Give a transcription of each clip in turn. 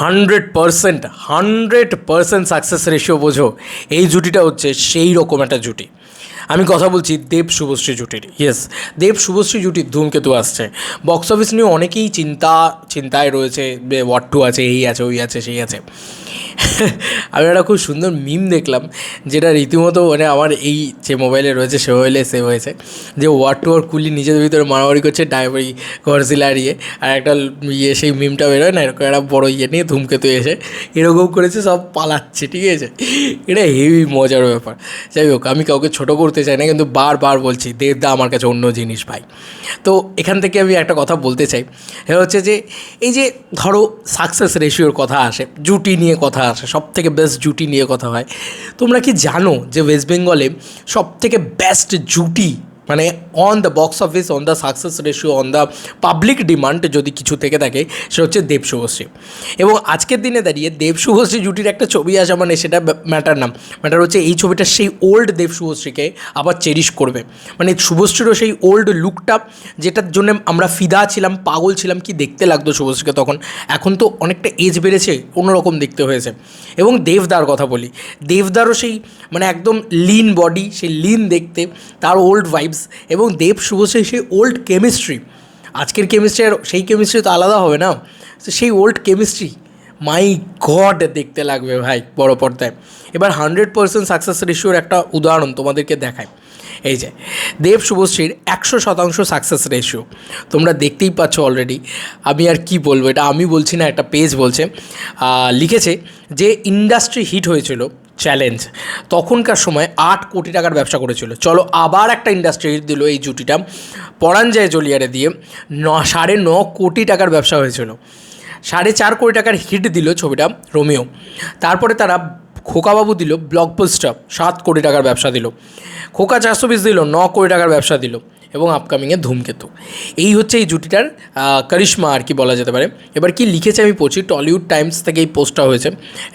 Hundred percent hundred percent success ratio বোঝো। এই জুটিটা হচ্ছে সেই রকম একটা জুটি। আমি কথা বলছি দেব শুভশ্রী জুটির। ইয়েস দেব শুভশ্রী জুটির ধূমকেতু আসছে। বক্স অফিস নিয়ে অনেকেই চিন্তা, চিন্তায় রয়েছে ওয়াট টু আছে, এই আছে, ওই আছে, সেই আছে। আমি একটা খুব সুন্দর মিম দেখলাম, যেটা রীতিমতো মানে আমার এই যে মোবাইলে রয়েছে, সে মোবাইলে সেভ হয়েছে, যে ওয়ার টু ওয়ার কুলি নিজেদের ভিতরে মারামারি করছে ডাইভারি গরজিলা ইয়ে আর একটা ইয়ে সেই মিমটা বেরোয় না, এরকম একটা বড় ইয়ে নিয়ে ধূমকেতু এসে এরকম করেছে, সব পালাচ্ছে, ঠিক আছে? এটা হেভি মজার ব্যাপার। যাই হোক, আমি কাউকে ছোটো করতে চাই না, কিন্তু বারবার বলছি, দেবদা আমার কাছে অন্য জিনিস ভাই। তো এখান থেকে আমি একটা কথা বলতে চাই, সেটা হচ্ছে যে, এই যে ধরো সাকসেস রেশিওর কথা আসে, জুটি নিয়ে কথা আসে সব থেকে বেস্ট জুটি নিয়ে কথা হয়, তোমরা কি জানো যে ওয়েস্ট বেঙ্গলে সব থেকে বেস্ট জুটি মানে on the box office on the success ratio on the public demand যদি কিছু থেকে থাকে সেটা হচ্ছে দেব শুভশ্রী। এবং আজকের দিনে দাঁড়িয়ে দেব শুভশ্রী জুটির একটা ছবি আসা মানে সেটা ম্যাটার না। ম্যাটার হচ্ছে এই ছবিটা সেই ওল্ড দেব শুভশ্রীকে আবার চেরিশ করবে। মানে শুভশ্রীরও সেই ওল্ড লুকটা যেটার জন্য আমরা ফিদা ছিলাম, পাগল ছিলাম, কি দেখতে লাগতো শুভশ্রীকে তখন। এখন তো অনেকটা এজ বেড়েছে, অন্যরকম দেখতে হয়েছে। এবং দেবদার কথা বলি, দেবদারও সেই মানে একদম লিন বডি সেই লিন দেখতে, তার ওল্ড ভাইবস এবং দেব শুভশ্রী সেই ওল্ড কেমিস্ট্রি আজকের কেমিস্ট্রি আর সেই কেমিস্ট্রি তো আলাদা হবে না। তো সেই ওল্ড কেমিস্ট্রি মাই গড দেখতে লাগবে ভাই বড় পর্দায়। এবার হান্ড্রেড পার্সেন্ট সাকসেস রেশিওর একটা উদাহরণ তোমাদেরকে দেখায় এই যে, দেব শুভশ্রীর একশো শতাংশ সাকসেস রেশিও তোমরা দেখতেই পাচ্ছ অলরেডি আমি আর কি বলব, এটা আমি বলছি না, একটা পেজ বলছে। লিখেছে যে ইন্ডাস্ট্রি হিট হয়েছিল চ্যালেঞ্জ তখনকার সময় আট কোটি টাকার ব্যবসা করেছিল। চলো আবার একটা ইন্ডাস্ট্রি দিল এই জুটিটা। পরাঞ্জয় জলিয়ারে দিয়ে ন, সাড়ে ন কোটি টাকার ব্যবসা হয়েছিল। সাড়ে চার কোটি টাকার হিট দিল ছবিটা রোমিও। তারপরে তারা খোকাবাবু দিল ব্লকবাস্টার সাত কোটি টাকার ব্যবসা দিল। খোকা চারশো বিশ দিল, ন কোটি টাকার ব্যবসা দিল। এবং আপকামিংয়ে ধূমকেতু। এই হচ্ছে এই জুটিটার কারিশমা আর কি বলা যেতে পারে। এবার কি লিখেছে আমি পড়ছি, টলিউড টাইমস থেকে এই পোস্টটা হয়েছে।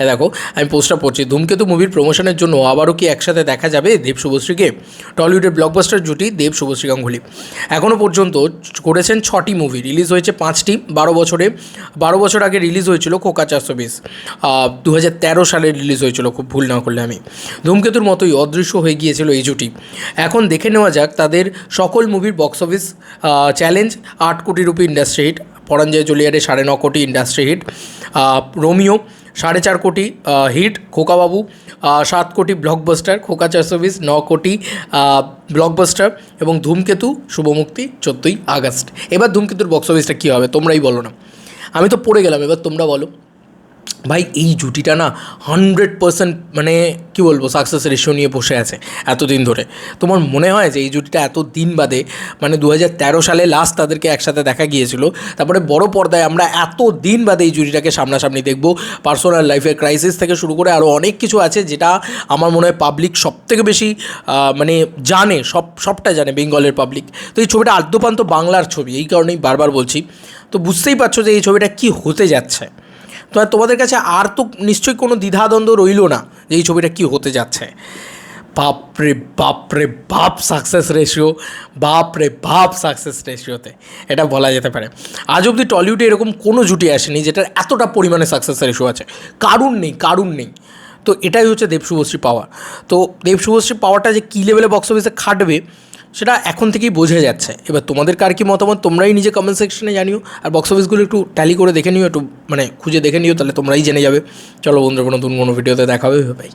দেখো, আমি পোস্টটা পড়ছি, ধূমকেতু মুভির প্রমোশনের জন্য আবারও কি একসাথে দেখা যাবে দেব শুভশ্রীকে? টলিউডের ব্লকবাস্টার জুটি দেব শুভশ্রী গাঙ্গুলি। এখনও পর্যন্ত করেছেন ছটি মুভি রিলিজ হয়েছে পাঁচটি, বারো বছরে, বারো বছর আগে রিলিজ হয়েছিল কোকা চারশো বিশ দু সালে রিলিজ হয়েছিল, খুব ভুল না করলে আমি। ধূমকেতুর মতোই অদৃশ্য হয়ে গিয়েছিল এই জুটি। এখন দেখে নেওয়া যাক তাদের সকল মুভির বক্স অফিস চ্যালেঞ্জ আট কোটি রুপি ইন্ডাস্ট্রি হিট পরাঞ্জয় জলিয়ারে সাড়ে ন কোটি ইন্ডাস্ট্রি হিট রোমিও সাড়ে চার কোটি হিট খোকাবাবু সাত কোটি ব্লকবাস্টার খোকা বিশ ন কোটি ব্লকবাস্টার এবং ধূমকেতু, শুভমুক্তি, চোদ্দোই আগস্ট। এবার ধূমকেতুর বক্স অফিসটা কী হবে তোমরাই বলো না। আমি তো পড়ে গেলাম, এবার তোমরা বলো। ভাই, এই জুটিটা না হান্ড্রেড পার্সেন্ট মানে কী বলব সাকসেস রেশিও নিয়ে বসে আছে এতদিন ধরে। তোমার মনে হয় যে এই জুটিটা এত দিন বাদে মানে দু সালে লাস্ট তাদেরকে একসাথে দেখা গিয়েছিল, তারপরে বড় পর্দায় আমরা এত দিন বাদে এই জুটিটাকে সামনাসামনি দেখব। পার্সোনাল লাইফের ক্রাইসিস থেকে শুরু করে আরও অনেক কিছু আছে যেটা আমার মনে হয় পাবলিক সব থেকে বেশি মানে জানে, সব, সবটা জানে বেঙ্গলের পাবলিক তো এই ছবিটা আদ্যপান্ত বাংলার ছবি, এই কারণেই বারবার বলছি। তো বুঝতেই পারছ যে এই ছবিটা কি হতে যাচ্ছে। তো তোমাদের কাছে আর তো নিশ্চয়ই কোনো দ্বিধাদ্বন্দ্ব রইল না যে এই ছবিটা কী হতে যাচ্ছে। বাপরে বাপরে, বাপ সাকসেস রেশিও বাপরে, বাপ সাকসেস রেশিওতে এটা বলা যেতে পারে। আজ অবধি টলিউডে এরকম কোনো জুটি আসেনি যেটার এতটা পরিমাণে সাকসেস রেশিও আছে। কারুর নেই কারুর নেই। তো এটাই হচ্ছে দেব শুভশ্রী পাওয়ার। তো দেব শুভশ্রী পাওয়ারটা যে কী লেভেলে বক্স অফিসে খাটবে সেটা এখন থেকেই বোঝা যাচ্ছে। এবার তোমাদের কার কী মতামত, তোমরাই নিজে কমেন্ট সেকশনে জানিও। আর বক্স অফিসগুলো একটু ট্যালি করে দেখে নিও, একটু মানে খুঁজে দেখে নিও, তাহলে তোমরাই জেনে যাবে। চলো বন্ধুরা নতুন কোনো ভিডিওতে দেখাবে ভাই